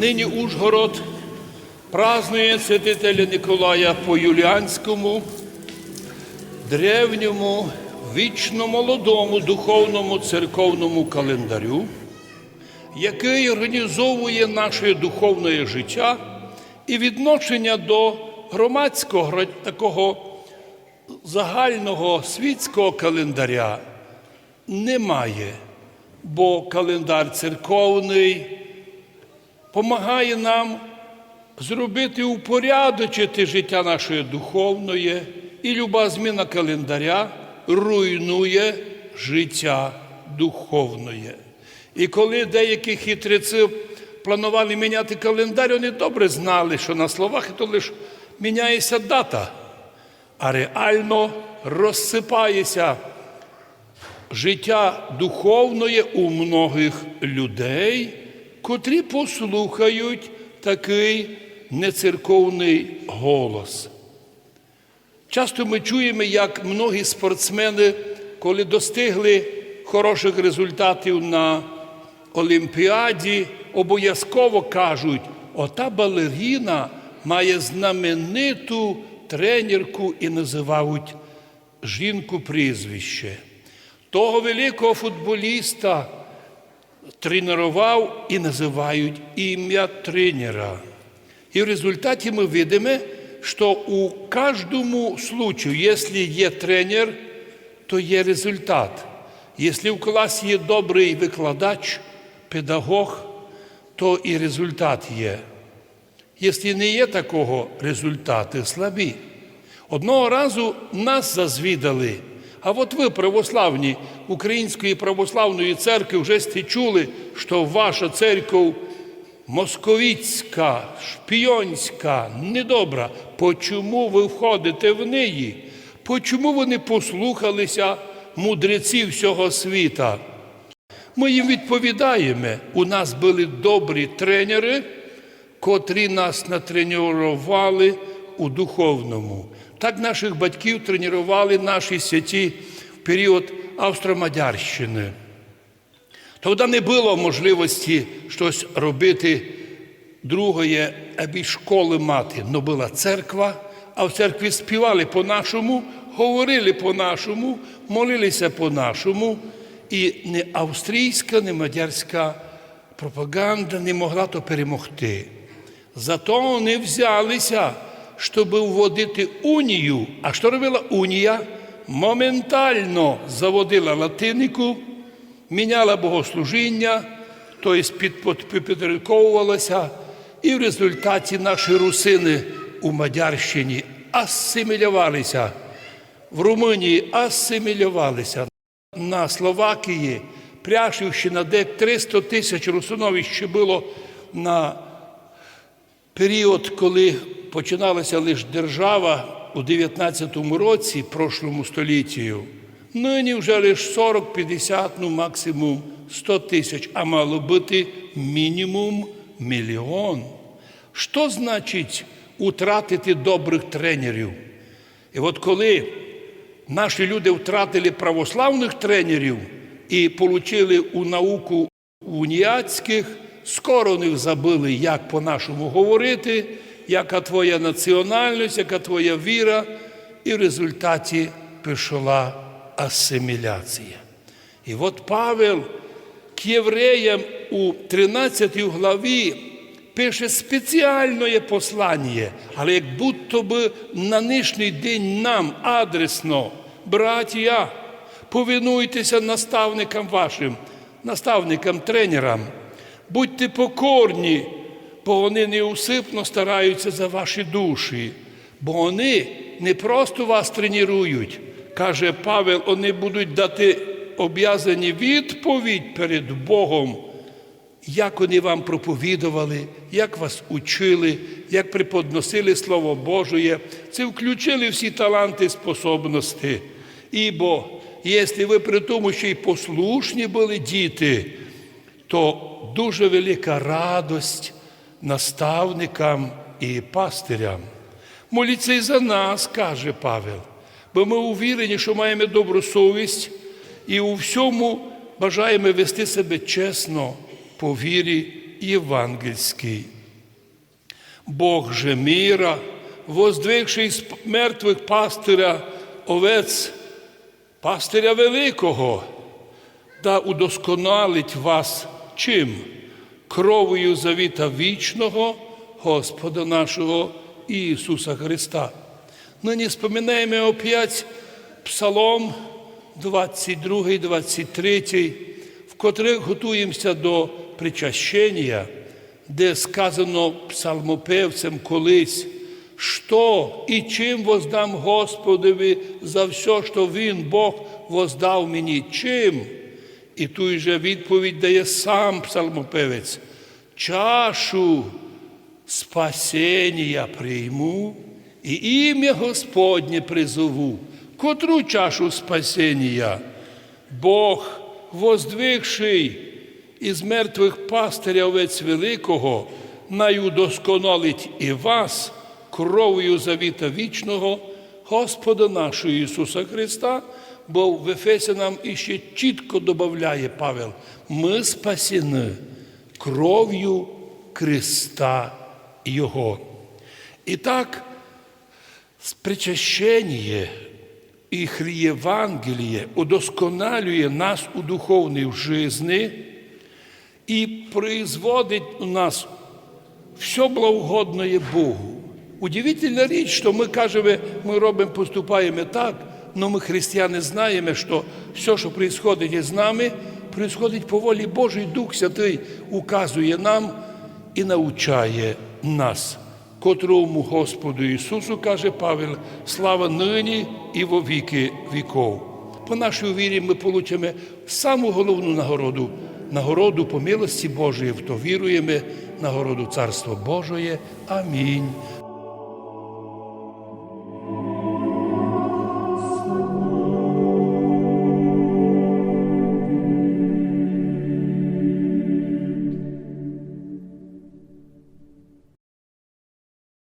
Нині Ужгород празднує святителя Николая по Юліанському, древньому, вічно молодому духовному церковному календарю, який організовує наше духовне життя і відношення до громадського такого загального світського календаря немає, бо календар церковний помагає нам зробити упорядочити життя нашої духовної, і люба зміна календаря руйнує життя духовної. І коли деякі хитреці планували міняти календар, вони добре знали, що на словах то лише міняється дата, а реально розсипається життя духовної у многих людей, котрі послухають такий нецерковний голос. Часто ми чуємо, як многі спортсмени, коли достигли хороших результатів на Олімпіаді, обов'язково кажуть, ота балеріна має знамениту тренерку і називають жінку прізвище. Того великого футболіста тренував і називають ім'я тренера. І в результаті ми видимо, що у кожному случаю, якщо є тренер, то є результат. Якщо в класі є добрий викладач, педагог, то і результат є. Якщо не є такого, результати слабі. Одного разу нас зазвідали. А от ви, православні Української православної церкви, вже сте чули, що ваша церква московіцька, шпіонська, недобра. Почому ви входите в неї? Почому ви не послухалися мудреців всього світа? Ми їм відповідаємо, у нас були добрі тренери, котрі нас натренували у духовному. Так наших батьків тренували наші святі в період Австро-Мадярщини. Тоді не було можливості щось робити другої, аби школи мати. Но була церква, а в церкві співали по-нашому, говорили по-нашому, молилися по-нашому. І не австрійська, не мадярська пропаганда не могла то перемогти. Зато вони взялися, щоб вводити унію. А що робила унія? Моментально заводила латинику, міняла богослужіння, тобто підпорядковувалася, і в результаті наші русини у Мадярщині асимілювалися, в Румунії асимілювалися. На Словакії, Пряшівщина, де 300 тисяч русиновищ ще було на період, коли починалася лише держава у 19 році, прошлому столітті, нині вже лише 40-50, ну максимум 100 тисяч, а мало бути мінімум мільйон. Що значить утратити добрих тренерів? І от коли наші люди втратили православних тренерів і отримали у науку уніатських, скоро них забили, як по-нашому говорити, яка твоя національність, яка твоя віра, і в результаті пішла асиміляція. І от Павел к євреям у 13 главі пише спеціальне послання, але як будто би на нинішній день нам адресно, браття, повинуйтеся наставникам вашим, наставникам, тренерам, будьте покорні, бо вони неусипно стараються за ваші душі, бо вони не просто вас тренують, каже Павел, вони будуть дати об'язані відповідь перед Богом як вони вам проповідували, як вас учили, як преподносили Слово Божє, це включили всі таланти, способності. Ібо, якщо ви при тому, що й послушні були діти, то дуже велика радость наставникам і пастирям. Моліться і за нас, каже Павел, бо ми увірені, що маємо добру совість і у всьому бажаємо вести себе чесно, по вірі євангельський. Бог же міра, воздвигши з мертвих пастиря овець, пастиря великого, да удосконалить вас чим? Кровою завіта вічного Господа нашого Ісуса Христа. Нині споминаємо опять Псалом 22, 23, в котрих готуємося до причащення, де сказано псалмопевцем колись, що і чим воздам Господові за все, що Він, Бог, воздав мені, чим? І тут же відповідь дає сам псалмопевець. Чашу спасіння прийму і ім'я Господнє призову. Котру чашу спасіння? Бог, воздвигший із мертвих пастиря овець великого, найудосконалить і вас кров'ю завіта вічного Господа нашого Ісуса Христа, бо в Ефесянам іще чітко додає Павел, ми спасені кров'ю Христа Його. І так, причащення і Євангеліє удосконалює нас у духовній житті і производить у нас все благогодное Богу. Удивительна річ, що ми кажемо, ми робимо, поступаємо так, але ми, християни, знаємо, що все, що відбувається із нами, відбувається по волі Божій, Дух Святий указує нам і навчає нас, котрому Господу Ісусу, каже Павел, слава нині і во віки віков. По нашій вірі ми получимо саму головну нагороду, нагороду по милості Божої, в то віруємо, нагороду Царства Божої. Амінь.